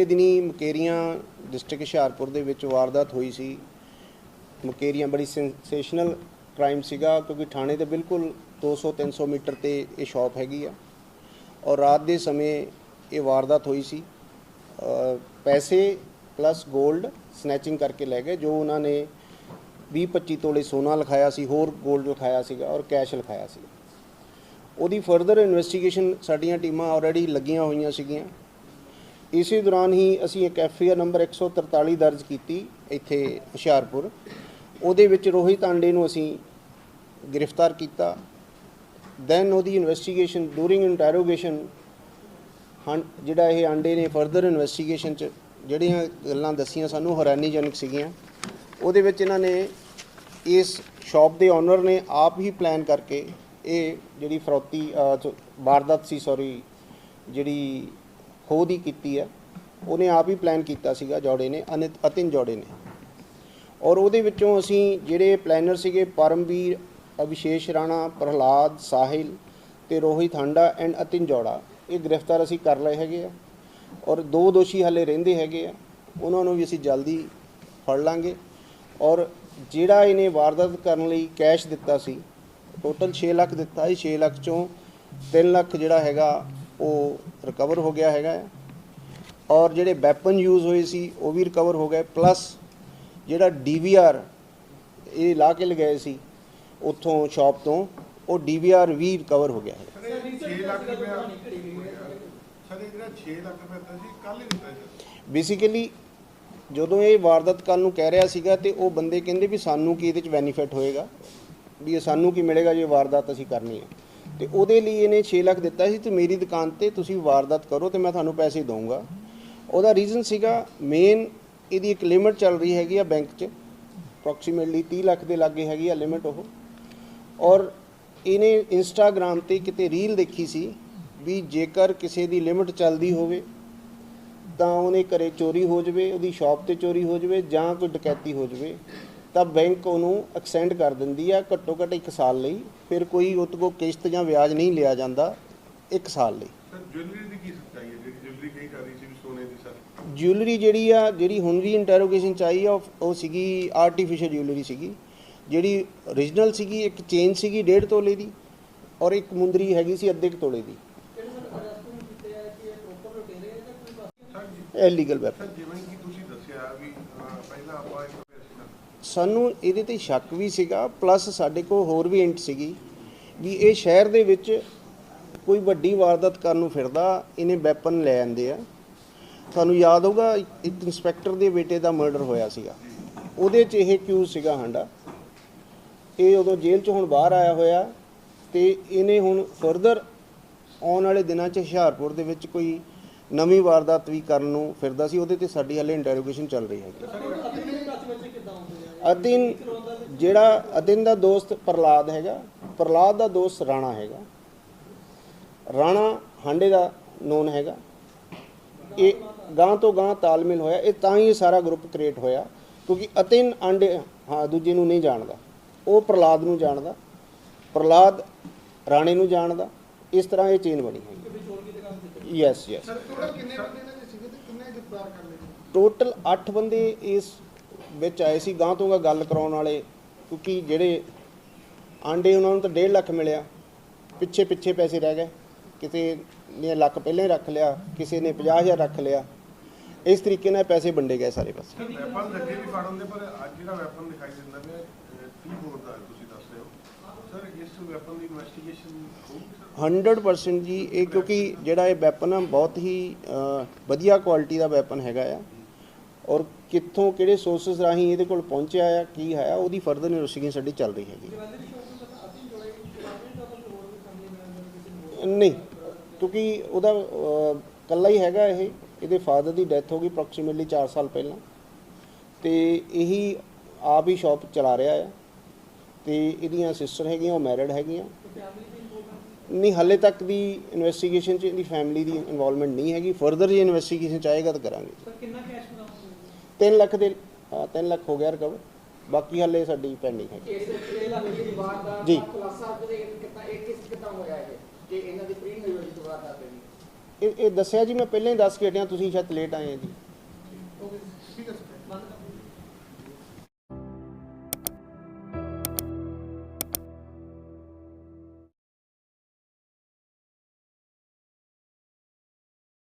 ਇਹ ਦਿਨੀ ਮਕੇਰੀਆਂ ਡਿਸਟ੍ਰਿਕਟ ਹੁਸ਼ਿਆਰਪੁਰ ਦੇ ਵਿੱਚ ਵਾਰਦਾਤ ਹੋਈ ਸੀ। ਮਕੇਰੀਆਂ ਬੜੀ ਸੈਂਸੇਸ਼ਨਲ ਕ੍ਰਾਈਮ ਸੀਗਾ ਕਿਉਂਕਿ ਥਾਣੇ ਦੇ ਬਿਲਕੁਲ 200 300 ਮੀਟਰ ਤੇ ਇਹ ਸ਼ਾਪ ਹੈਗੀ ਆ। ਔਰ ਰਾਤ ਦੇ ਸਮੇਂ ਇਹ ਵਾਰਦਾਤ ਹੋਈ ਸੀ। ਪੈਸੇ ਪਲੱਸ 골ਡ ਸਨੈਚਿੰਗ ਕਰਕੇ ਲੈ ਗਏ, ਜੋ ਉਹਨਾਂ ਨੇ 20 25 ਤੋਲੇ ਸੋਨਾ ਲਿਖਾਇਆ ਸੀ, ਹੋਰ 골ਡ ਲਿਖਾਇਆ ਸੀਗਾ ਔਰ ਕੈਸ਼ ਲਿਖਾਇਆ ਸੀ ਉਹਦੀ ਫਰਦਰ ਇਨਵੈਸਟੀਗੇਸ਼ਨ ਸਾਡੀਆਂ ਟੀਮਾਂ ਆਲਰੇਡੀ ਲੱਗੀਆਂ ਹੋਈਆਂ ਸੀਗੀਆਂ। ਇਸੇ ਦੌਰਾਨ ਹੀ ਅਸੀਂ ਇੱਕ ਐਫ ਆਈ ਆਰ ਨੰਬਰ 143 ਦਰਜ ਕੀਤੀ ਇੱਥੇ ਹੁਸ਼ਿਆਰਪੁਰ। ਉਹਦੇ ਵਿੱਚ ਰੋਹਿਤ ਆਂਡੇ ਨੂੰ ਅਸੀਂ ਗ੍ਰਿਫਤਾਰ ਕੀਤਾ। ਦੈਨ ਉਹਦੀ ਇਨਵੈਸਟੀਗੇਸ਼ਨ ਡੂਰਿੰਗ ਇੰਟਰੋਗੇਸ਼ਨ ਹਾਂ, ਜਿਹੜਾ ਇਹ ਆਂਡੇ ਨੇ ਫਰਦਰ ਇਨਵੈਸਟੀਗੇਸ਼ਨ ਚ ਜਿਹੜੀਆਂ ਗੱਲਾਂ ਦੱਸੀਆਂ ਸਾਨੂੰ, ਹੈਰਾਨੀਜਨਕ ਸੀਗੀਆਂ। ਉਹਦੇ ਵਿੱਚ ਇਹਨਾਂ ਨੇ ਇਸ ਸ਼ਾਪ ਦੇ ਓਨਰ ਨੇ ਆਪ ਹੀ ਪਲਾਨ ਕਰਕੇ ਇਹ ਜਿਹੜੀ ਫਰੌਤੀ ਵਾਰਦਾਤ ਸੀ ਸੌਰੀ ਜਿਹੜੀ ਖੋਦ ਹੀ ਕੀਤੀ ਹੈ। ਉਹਨੇ ਆਪ ਹੀ ਪਲਾਨ ਕੀਤਾ ਸੀਗਾ ਜੋੜੇ ਨੇ ਅਨਿਤ ਅਤਿਨ ਜੋੜੇ ਨੇ। ਔਰ ਉਹਦੇ ਵਿੱਚੋਂ ਅਸੀਂ ਜਿਹੜੇ ਪਲੈਨਰ ਸੀਗੇ, ਪਰਮਵੀਰ ਅਭਿਸ਼ੇਸ਼ ਰਾਣਾ, ਪ੍ਰਹਲਾਦ, ਸਾਹਿਲ ਤੇ ਰੋਹਿਤ ਹਾਂਡਾ ਐਂਡ ਅਤਿਨ ਜੋੜਾ, ਇਹ ਗ੍ਰਿਫਤਾਰ ਅਸੀਂ ਕਰ ਲਏ ਹੈਗੇ ਆ। ਔਰ ਦੋ ਦੋਸ਼ੀ ਹਲੇ ਰਹਿੰਦੇ ਹੈਗੇ ਆ। ਉਹਨਾਂ ਨੂੰ ਵੀ ਅਸੀਂ ਜਲਦੀ ਫੜ ਲਾਂਗੇ। ਔਰ ਜਿਹੜਾ ਇਹਨੇ ਵਾਰਦਾਤ ਕਰਨ ਲਈ ਕੈਸ਼ ਦਿੱਤਾ ਸੀ ਟੋਟਲ 6 ਲੱਖ ਦਿੱਤਾ ਸੀ। 6 ਲੱਖ ਚੋਂ 3 ਲੱਖ ਜਿਹੜਾ ਹੈਗਾ ਉਹ ਰਿਕਵਰ ਹੋ ਗਿਆ ਹੈਗਾ ਹੈ। ਔਰ ਜਿਹੜੇ ਵੈਪਨ ਯੂਜ਼ ਹੋਏ ਸੀ ਉਹ ਵੀ ਰਿਕਵਰ ਹੋ ਗਏ। ਪਲੱਸ ਜਿਹੜਾ ਡੀਵੀਆਰ ਇਹ ਲਾ ਕੇ ਲਗਾਏ ਸੀ ਉੱਥੋਂ ਸ਼ਾਪ ਤੋਂ ਉਹ ਡੀਵੀਆਰ ਵੀ ਰਿਕਵਰ ਹੋ ਗਿਆ ਹੈ ਸਰ ਇਹ 6 ਲੱਖ ਰੁਪਇਆ ਸਰ ਇਹ ਜਿਹੜਾ 6 ਲੱਖ ਰੁਪਇਆ ਦਿੱਤਾ ਸੀ ਕੱਲ ਹੀ ਦਿੱਤਾ ਸੀ। ਬੇਸਿਕਲੀ ਜਦੋਂ ਇਹ ਵਾਰਦਾਤ ਕੱਲ ਨੂੰ ਕਹਿ ਰਿਹਾ ਸੀਗਾ ਤੇ ਉਹ ਬੰਦੇ ਕਹਿੰਦੇ ਵੀ ਸਾਨੂੰ ਕੀ ਇਹਦੇ ਚ ਬੈਨੀਫਿਟ ਹੋਏਗਾ? ਵੀ ਇਹ ਸਾਨੂੰ ਕੀ ਮਿਲੇਗਾ ਜੇ ਵਾਰਦਾਤ ਅਸੀਂ ਕਰਨੀ ਹੈ? ਤੇ ਉਹਦੇ ਲਈ ਇਹਨੇ 6 ਲੱਖ ਦਿੱਤਾ ਸੀ ਤੇ ਮੇਰੀ ਦੁਕਾਨ ਤੇ ਤੁਸੀਂ ਵਾਰਦਾਤ ਕਰੋ ਤੇ ਮੈਂ ਤੁਹਾਨੂੰ ਪੈਸੇ ਦਊਂਗਾ। ਉਹਦਾ ਰੀਜ਼ਨ ਸੀਗਾ ਮੇਨ ਇਹਦੀ ਇੱਕ ਲਿਮਟ ਚੱਲ ਰਹੀ ਹੈਗੀ ਆ ਬੈਂਕ 'ਚ। ਅਪਰੋਕਸੀਮੇਟਲੀ 30 ਲੱਖ ਦੇ ਲਾਗੇ ਹੈਗੀ ਆ ਲਿਮਟ ਉਹ। ਔਰ ਇਹਨੇ ਇੰਸਟਾਗ੍ਰam ਤੇ ਕਿਤੇ ਰੀਲ ਦੇਖੀ ਸੀ ਵੀ ਜੇਕਰ ਕਿਸੇ ਦੀ ਲਿਮਟ ਚੱਲਦੀ ਹੋਵੇ, ਤਾਂ ਉਹਨੇ ਘਰੇ ਚੋਰੀ ਹੋ ਜਾਵੇ, ਉਹਦੀ ਸ਼ਾਪ ਤੇ ਚੋਰੀ ਹੋ ਜਾਵੇ ਜਾਂ ਕੋਈ ਡਕੈਤੀ ਹੋ ਜਾਵੇ। ਤਾਂ ਬੈਂਕ ਉਹਨੂੰ ਐਕਸਟੈਂਡ ਕਰ ਦਿੰਦੀ ਆ ਘੱਟੋ ਘੱਟ 1 ਸਾਲ ਲਈ। ਫਿਰ ਕੋਈ ਉਹਦੇ ਕੋਲ ਕਿਸ਼ਤ ਜਾਂ ਵਿਆਜ ਨਹੀਂ ਲਿਆ ਜਾਂਦਾ 1 ਸਾਲ ਲਈ। ਸਰ ਜੁਐਲਰੀ ਦੀ ਕੀ ਸੱਚਾਈ ਹੈ? ਜਿਹੜੀ ਜੁਐਲਰੀ ਕਹੀ ਜਾ ਰਹੀ ਸੀ ਵੀ ਸੋਨੇ ਦੀ ਸਰ। ਜਿਊਲਰੀ ਜਿਹੜੀ ਆ ਜਿਹੜੀ ਹੁਣ ਵੀ ਇੰਟਰੋਗੇਸ਼ਨ ਚ ਆਈ ਆ ਉਹ- ਉਹ ਸੀਗੀ ਆਰਟੀਫੀਸ਼ੀਅਲ ਜਿਊਲਰੀ ਸੀਗੀ। ਜਿਹੜੀ origignal ਸੀਗੀ ਇੱਕ ਚੇਨ ਸੀਗੀ 1.5 ਤੋਲੇ ਦੀ ਔਰ ਇੱਕ ਮੁੰਦਰੀ ਹੈਗੀ ਸੀ ਅੱਧੇ ਕੁ ਤੋਲੇ ਦੀ। ਇਹ ਲੀਗਲ ਵੈਪਨ ਜਿਵੇਂ ਕਿ ਤੁਸੀਂ ਦੱਸਿਆ ਵੀ ਪਹਿਲਾਂ ਆਪਾਂ ਸਾਨੂੰ ਇਹਦੇ ਤੇ ਸ਼ੱਕ ਵੀ ਸੀਗਾ ਪਲੱਸ ਸਾਡੇ ਕੋਲ ਹੋਰ ਵੀ ਇੰਟ ਸੀਗੀ ਵੀ ਇਹ ਸ਼ਹਿਰ ਦੇ ਵਿੱਚ ਕੋਈ ਵੱਡੀ ਵਾਰਦਾਤ ਕਰਨ ਨੂੰ ਫਿਰਦਾ, ਇਹਨੇ ਵੈਪਨ ਲੈ ਆਂਦੇ ਆ। ਤੁਹਾਨੂੰ ਯਾਦ ਹੋਊਗਾ, ਇੱਕ ਇੱਕ ਇੰਸਪੈਕਟਰ ਦੇ ਬੇਟੇ ਦਾ ਮਰਡਰ ਹੋਇਆ ਸੀਗਾ। ਉਹਦੇ 'ਚ ਇਹ ਕਿਊਜ਼ ਸੀਗਾ ਹਾਂਡਾ ਇਹ ਉਦੋਂ ਜੇਲ੍ਹ 'ਚ ਹੁਣ ਬਾਹਰ ਆਇਆ ਹੋਇਆ ਤੇ ਇਹਨੇ ਹੁਣ ਫਰਦਰ ਆਉਣ ਵਾਲੇ ਦਿਨਾਂ 'ਚ ਹੁਸ਼ਿਆਰਪੁਰ ਦੇ ਵਿੱਚ ਕੋਈ ਨਵੀਂ ਵਾਰਦਾਤ ਵੀ ਕਰਨ ਨੂੰ ਫਿਰਦਾ ਸੀ। ਉਹਦੇ ਤੇ ਸਾਡੀ ਹਾਲੇ ਇੰਟਰੋਗੇਸ਼ਨ ਚੱਲ ਰਹੀ ਹੈਗੀ ਅਦਿਨ ਜਿਹੜਾ ਅਦਿਨ ਦਾ ਦੋਸਤ ਪ੍ਰਲਾਦ ਹੈਗਾ ਪ੍ਰਲਾਦ ਦਾ ਦੋਸਤ ਰਾਣਾ ਹੈਗਾ। ਰਾਣਾ ਹਾਂਡੇ ਦਾ ਨੋਨ ਹੈਗਾ। ਇਹ ਗਾਂ ਤੋਂ ਗਾਂ ਤਾਲਮੇਲ ਹੋਇਆ ਇਹ ਤਾਂ ਹੀ ਇਹ ਸਾਰਾ ਗਰੁੱਪ ਕ੍ਰੀਏਟ ਹੋਇਆ ਕਿਉਂਕਿ ਅਤਿਨ ਆਂਡੇ ਹਾਂ ਦੂਜੇ ਨੂੰ ਨਹੀਂ ਜਾਣਦਾ। ਉਹ ਪ੍ਰਲਾਦ ਨੂੰ ਜਾਣਦਾ ਪ੍ਰਲਾਦ ਰਾਣੇ ਨੂੰ ਜਾਣਦਾ। ਇਸ ਤਰ੍ਹਾਂ ਇਹ ਚੇਨ ਬਣੀ ਹੈ। ਯੈਸ ਯੈਸ ਸਰ ਟੋਟਲ ਕਿੰਨੇ ਬੰਦੇ ਨੇ ਸੀਗੇ ਤੇ ਕਿੰਨੇ ਗ੍ਰਿਫਤਾਰ ਕਰ ਲਏ ਟੋਟਲ 8 ਬੰਦੇ ਇਸ ਵਿੱਚ ਆਏ ਸੀ ਗਾਂ ਤੋਂ ਗੱਲ ਕਰਾਉਣ ਵਾਲੇ ਕਿਉਂਕਿ ਜਿਹੜੇ ਆਂਡੇ ਉਹਨਾਂ ਨੂੰ ਤਾਂ 1.5 ਲੱਖ ਮਿਲਿਆ। ਪਿੱਛੇ ਪਿੱਛੇ ਪੈਸੇ ਰਹਿ ਗਏ। ਕਿਸੇ ਨੇ ਲੱਖ ਪਹਿਲਾਂ ਹੀ ਰੱਖ ਲਿਆ ਕਿਸੇ ਨੇ 50000 ਰੱਖ ਲਿਆ। ਇਸ ਤਰੀਕੇ ਨਾਲ ਪੈਸੇ ਵੰਡੇ ਗਏ ਸਾਰੇ ਪਾਸੇ। ਵੈਪਨ ਲੱਗੇ ਵੀ ਫੜ ਹੁੰਦੇ ਪਰ ਅੱਜ ਜਿਹੜਾ ਵੈਪਨ ਦਿਖਾਈ ਦਿੰਦਾ ਪਿਆ 30 ਬੋਰ ਦਾ ਹੈ, ਤੁਸੀਂ ਦੱਸ ਰਹੇ ਹੋ? ਸਰ ਇਸ ਵੈਪਨ ਦੀ ਇਨਵੈਸਟੀਗੇਸ਼ਨ ਹੋਊਗੀ ਸਰ? 100% ਜੀ ਇਹ ਕਿਉਂਕਿ ਜਿਹੜਾ ਇਹ ਵੈਪਨ ਆ ਬਹੁਤ ਹੀ ਵਧੀਆ ਕੁਆਲਿਟੀ ਦਾ ਵੈਪਨ ਹੈਗਾ ਆ। ਔਰ ਕਿੱਥੋਂ ਕਿਹੜੇ ਸੋਰਸਸ ਰਾਹੀਂ ਇਹਦੇ ਕੋਲ ਪਹੁੰਚਿਆ ਆ ਕੀ ਹੈ ਉਹਦੀ ਫਰਦਰ ਇਨਵੈਸਟੀਗੇਸ਼ਨ ਸਾਡੀ ਚੱਲ ਰਹੀ ਹੈਗੀ। ਨਹੀਂ ਕਿਉਂਕਿ ਉਹਦਾ ਅ, ਕੱਲਾ ਹੀ ਹੈਗਾ ਇਹ ਇਹਦੇ ਫਾਦਰ ਦੀ ਡੈਥ ਹੋ ਗਈ ਅਪਰੋਕਸੀਮੇਟਲੀ 4 ਸਾਲ ਪਹਿਲਾਂ। ਤੇ ਇਹੀ ਆਪ ਹੀ ਸ਼ਾਪ ਚਲਾ ਰਿਹਾ ਆ। ਤੇ ਇਹਦੀਆਂ ਸਿਸਟਰ ਹੈਗੀਆਂ ਉਹ ਮੈਰਿਡ ਹੈਗੀਆਂ। ਨਹੀਂ ਹਾਲੇ ਤੱਕ ਦੀ ਇਨਵੈਸਟੀਗੇਸ਼ਨ 'ਚ ਇਹਦੀ ਫੈਮਿਲੀ ਦੀ ਇਨਵੋਲਵਮੈਂਟ ਨਹੀਂ ਹੈਗੀ। ਫਰਦਰ ਜੇ ਇਨਵੈਸਟੀਗੇਸ਼ਨ ਚਾਹੇਗਾ ਤਾਂ ਕਰਾਂਗੇ। ਸਰ ਕਿੰਨਾ ਕੈਸ਼ 3 ਲੱਖ ਦੇ 3 ਲੱਖ ਹੋ ਗਿਆ ਰਿਕਵਰ ਬਾਕੀ ਹਾਲੇ ਸਾਡੀ ਪੈਂਡਿੰਗ ਹੈ। ਲੱਖ ਦੀ ਜੀ। ਖੁਲਾਸਾ ਕਿਤਾ ਇਹ ਕਿਸ ਕਿਤਾ ਹੋਇਆ ਹੈ ਕਿ ਇਹਨਾਂ ਦੀ ਪ੍ਰੀ ਨਿਯੋਜਿਤ ਵਾਰਦਾਤ ਹੈ ਇਹ ਇਹ ਦੱਸਿਆ ਜੀ ਮੈਂ ਪਹਿਲਾਂ ਹੀ ਦੱਸ ਕੇ ਹਟਿਆ ਤੁਸੀਂ ਸ਼ਾਇਦ ਲੇਟ ਆਏ ਜੀ। ਹੈ